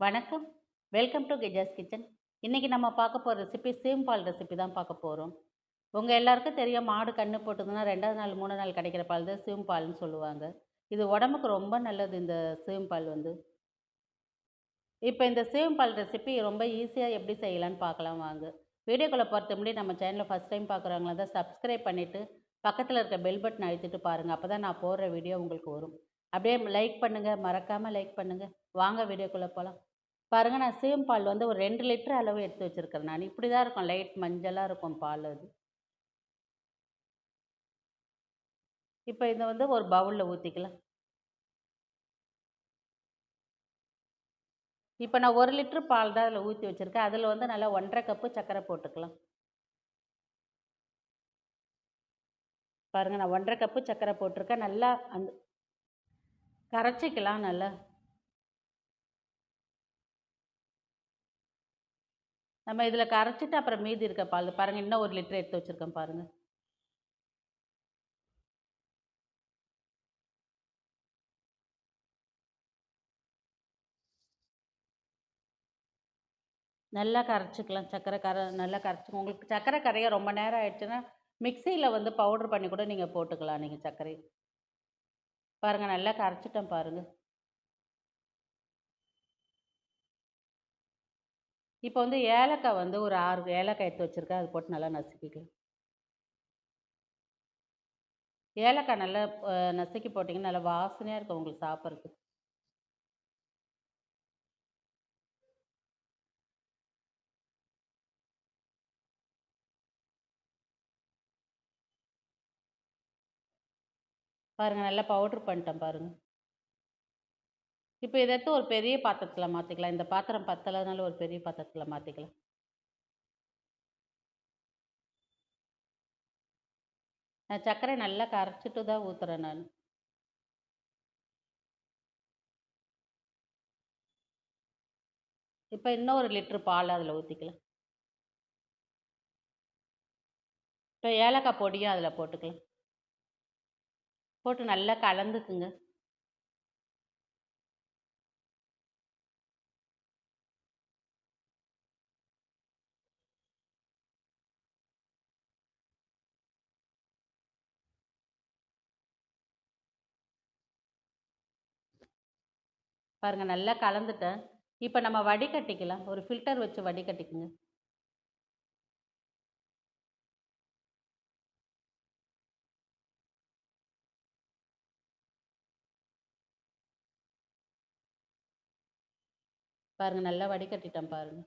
வணக்கம். Welcome to கெஜாஸ் kitchen இன்றைக்கி நம்ம பார்க்க போகிற ரெசிபி சீம்பால் ரெசிபி தான் பார்க்க போகிறோம் உங்கள் எல்லாருக்கும் தெரியும் மாடு கன்று போட்டதுன்னா ரெண்டாவது நாள் மூணு நாள் கிடைக்கிற பால் தான் சீம்பால்னு சொல்லுவாங்க. இது உடம்புக்கு ரொம்ப நல்லது இந்த சீம்பால் வந்து. இப்போ இந்த சீம்பால் ரெசிபி ரொம்ப ஈஸியாக எப்படி செய்யலான்னு பார்க்கலாம் வாங்க. வீடியோக்குள்ளே பொறுத்த முன்னாடி நம்ம சேனலில் ஃபஸ்ட் டைம் பார்க்குறவங்களா தான் சப்ஸ்கிரைப் பண்ணிவிட்டு பக்கத்தில் இருக்க பெல் பட்டன் அழுத்திட்டு பாருங்கள் அப்போ தான் நான் போடுற வீடியோ உங்களுக்கு வரும். அப்படியே லைக் பண்ணுங்கள் மறக்காமல் லைக் பண்ணுங்கள் வாங்க வீடியோக்குள்ளே போகலாம் பாருங்கள் நான் சேம் பால் வந்து ஒரு ரெண்டு லிட்டர் அளவு எடுத்து வச்சுருக்கிறேன் நான். இப்படி தான் இருக்கும். லைட் மஞ்சளாக இருக்கும் பால் அது. இப்போ இதை வந்து ஒரு பவுலில் ஊற்றிக்கலாம் இப்போ நான் ஒரு லிட்ரு பால் தான் அதில் ஊற்றி வச்சுருக்கேன். அதில் வந்து நல்லா ஒன்றரை கப்பு சர்க்கரை போட்டுக்கலாம். பாருங்கள் நான் ஒன்றரை கப்பு சர்க்கரை போட்டிருக்கேன். நல்லா அந்த கரைச்சிக்கலாம் நல்லா. நம்ம இதில் கரைச்சிட்டு அப்புறம் மீதி இருக்க பால் பாருங்கள் இன்னும் ஒரு லிட்டர் எடுத்து வச்சுருக்கேன் பாருங்கள் நல்லா கரைச்சிக்கலாம் சர்க்கரை கரை நல்லா கரைச்சிக்கணும் உங்களுக்கு சர்க்கரை கரைய ரொம்ப நேரம் ஆயிடுச்சுன்னா மிக்சியில் வந்து பவுட்ரு பண்ணி கூட நீங்கள் போட்டுக்கலாம் நீங்கள் சர்க்கரை பாருங்கள் நல்லா கரைச்சிட்டேன் பாருங்கள் இப்போ வந்து ஏலக்காய் வந்து ஒரு ஆறு ஏலக்காய் எடுத்து வச்சுருக்கேன். அது போட்டு நல்லா நசுக்கிக்கலாம். ஏலக்காய் நல்லா நசுக்கி போட்டிங்கன்னா நல்லா வாசனையாக இருக்கும் உங்களுக்கு சாப்பிட்றதுக்கு. பாருங்கள் நல்லா பவுட்ரு பண்ணிட்டேன் பாருங்கள் இப்போ இதை எடுத்து ஒரு பெரிய பாத்திரத்தில் மாற்றிக்கலாம் இந்த பாத்திரம் பத்தலைனாலும் ஒரு பெரிய பாத்திரத்தில் மாற்றிக்கலாம் நான் சர்க்கரை நல்லா கரைச்சிட்டு தான் ஊற்றுறேன் நான். இப்போ இன்னும் ஒரு லிட்ரு பால் அதில் ஊற்றிக்கலாம் இப்போ ஏலக்காய் பொடியும் அதில் போட்டுக்கலாம். போட்டு நல்லா கலந்துக்குங்க. பாருங்கள் நல்லா கலந்துட்டேன். இப்போ நம்ம வடிகட்டிக்கலாம் ஒரு ஃபில்டர் வச்சு வடிகட்டிக்குங்க பாருங்கள் நல்லா வடிகட்டிட்டேன் பாருங்கள்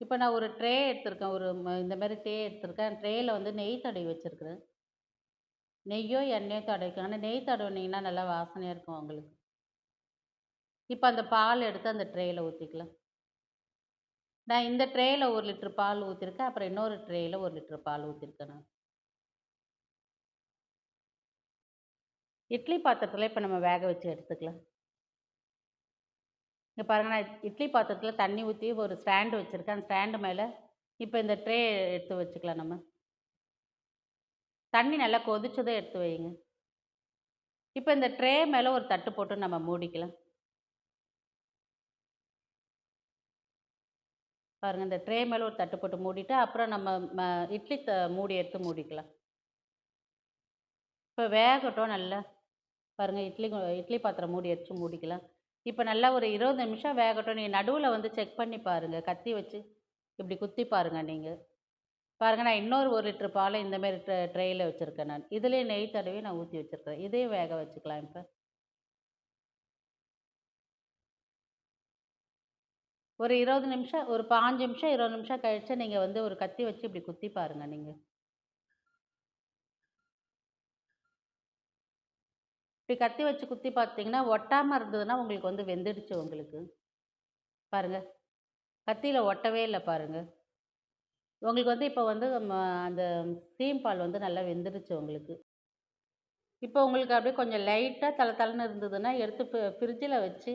இப்போ நான் ஒரு ட்ரே எடுத்திருக்கேன். ஒரு இந்த மாதிரி ட்ரே எடுத்திருக்கேன். ட்ரேயில் வந்து நெய் தடவி வச்சுருக்குறேன். நெய்யோ எண்ணெயோ தடவிக்கணும். ஆனால் நெய் தடவுனீங்கன்னா நல்லா வாசனையாக இருக்கும் உங்களுக்கு. இப்போ அந்த பால் எடுத்து அந்த ட்ரேயில் ஊற்றிக்கலாம் நான் இந்த ட்ரேயில் ஒரு லிட்ரு பால் ஊற்றிருக்கேன் அப்புறம் இன்னொரு ட்ரேயில் ஒரு லிட்ரு பால் ஊற்றிருக்கேன் நான். இட்லி பாத்திரத்தில் இப்போ நம்ம வேக வச்சு எடுத்துக்கலாம். இங்கே பாருங்கள் நான் இட்லி பாத்திரத்தில் தண்ணி ஊற்றி ஒரு ஸ்டாண்டு வச்சுருக்கேன். அந்த ஸ்டாண்டு மேலே இப்போ இந்த ட்ரே எடுத்து வச்சுக்கலாம் நம்ம. தண்ணி நல்லா கொதிச்சதை எடுத்து வைங்க இப்போ இந்த ட்ரே மேலே ஒரு தட்டு போட்டு நம்ம மூடிக்கலாம். பாருங்கள் இந்த ட்ரே மேலே ஒரு தட்டு போட்டு மூடிட்டு அப்புறம் நம்ம இட்லி த மூடி எடுத்து மூடிக்கலாம். இப்போ வேகட்டும் நல்லா. பாருங்கள் இட்லி இட்லி பாத்திரம் மூடி அடித்து மூடிக்கலாம். இப்போ நல்லா ஒரு இருபது நிமிஷம் வேகட்டும். நீங்கள் நடுவில் வந்து செக் பண்ணி பாருங்கள் கத்தி வச்சு இப்படி குத்தி பாருங்கள் நீங்கள் பாருங்கள் நான் இன்னொரு ஒரு லிட்ரு பாலை இந்தமாரி ட்ரே ட்ரெயில் வச்சுருக்கேன் நான். இதுலேயே நெய் தடவி நான் ஊற்றி வச்சுருக்கேன் இதையும் வேக வச்சுக்கலாம் இப்போ. ஒரு இருபது நிமிஷம் ஒரு பாஞ்சு நிமிஷம் இருபது நிமிஷம் கழிச்சு நீங்கள் வந்து ஒரு கத்தி வச்சு இப்படி குத்தி பாருங்கள் நீங்கள் இப்படி கத்தி வச்சு குத்தி பார்த்தீங்கன்னா ஒட்டாமல் இருந்ததுன்னா உங்களுக்கு வந்து வெந்துடுச்சு உங்களுக்கு. பாருங்கள் கத்தியில் ஒட்டவே இல்லை பாருங்கள் உங்களுக்கு வந்து இப்போ வந்து அந்த சீம் பால் வந்து நல்லா வெந்துருச்சு உங்களுக்கு. இப்போ உங்களுக்கு அப்படியே கொஞ்சம் லைட்டாக தலை தலைன்னு இருந்ததுன்னா எடுத்து ஃப்ரிட்ஜில் வச்சு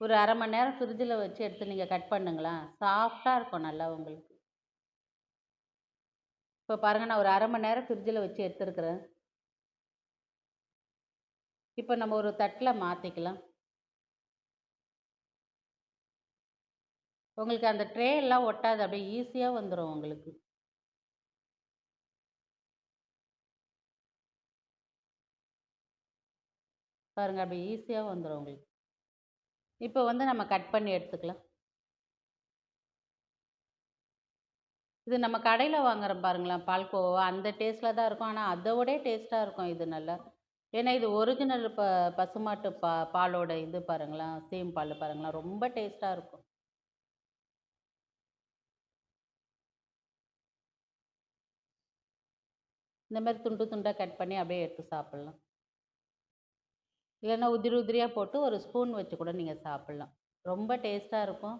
ஒரு அரை மணி நேரம் ஃப்ரிட்ஜில் வச்சு எடுத்து நீங்கள் கட் பண்ணுங்களேன். சாஃப்டாக இருக்கும் நல்லா உங்களுக்கு. இப்போ பாருங்கள் நான் ஒரு அரை மணி நேரம் ஃப்ரிட்ஜில் வச்சு எடுத்துருக்குறேன். இப்போ நம்ம ஒரு தட்டில் மாற்றிக்கலாம் உங்களுக்கு அந்த ட்ரே எல்லாம் ஒட்டாது அப்படியே ஈஸியாக வந்துடும் உங்களுக்கு. பாருங்கள் அப்படியே ஈஸியாக வந்துடும் உங்களுக்கு. இப்போ வந்து நம்ம கட் பண்ணி எடுத்துக்கலாம். இது நம்ம கடையில் வாங்குறோம் பாருங்களேன் பால்கோவா. அந்த டேஸ்ட்டில் தான் இருக்கும். ஆனால் அதோடய டேஸ்ட்டாக இருக்கும் இது நல்லா. ஏன்னா இது ஒரிஜினல் ப பசுமாட்டு பா பாலோட இது பாருங்களேன் சீம் பால் பாருங்களேன். ரொம்ப டேஸ்ட்டாக இருக்கும். இந்த மாதிரி துண்டு துண்டாக கட் பண்ணி அப்படியே எடுத்து சாப்பிட்லாம். இல்லைன்னா உதிரி உதிரியாக போட்டு ஒரு ஸ்பூன் வச்சு கூட நீங்கள் சாப்பிட்லாம். ரொம்ப டேஸ்ட்டாக இருக்கும்.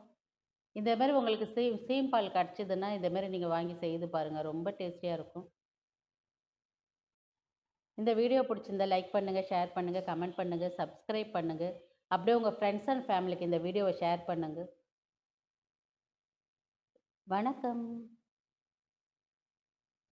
இந்த மாதிரி உங்களுக்கு சீம் சீம் பால் கிடச்சிதுன்னா இந்த மாதிரி நீங்கள் வாங்கி செய்து பாருங்கள் ரொம்ப டேஸ்டியாக இருக்கும். இந்த வீடியோ பிடிச்சிருந்தா லைக் பண்ணுங்கள் ஷேர் பண்ணுங்கள் கமெண்ட் பண்ணுங்கள் சப்ஸ்கிரைப் பண்ணுங்கள் அப்படியே உங்கள் ஃப்ரெண்ட்ஸ் அண்ட் ஃபேமிலிக்கு இந்த வீடியோவை ஷேர் பண்ணுங்கள் வணக்கம்.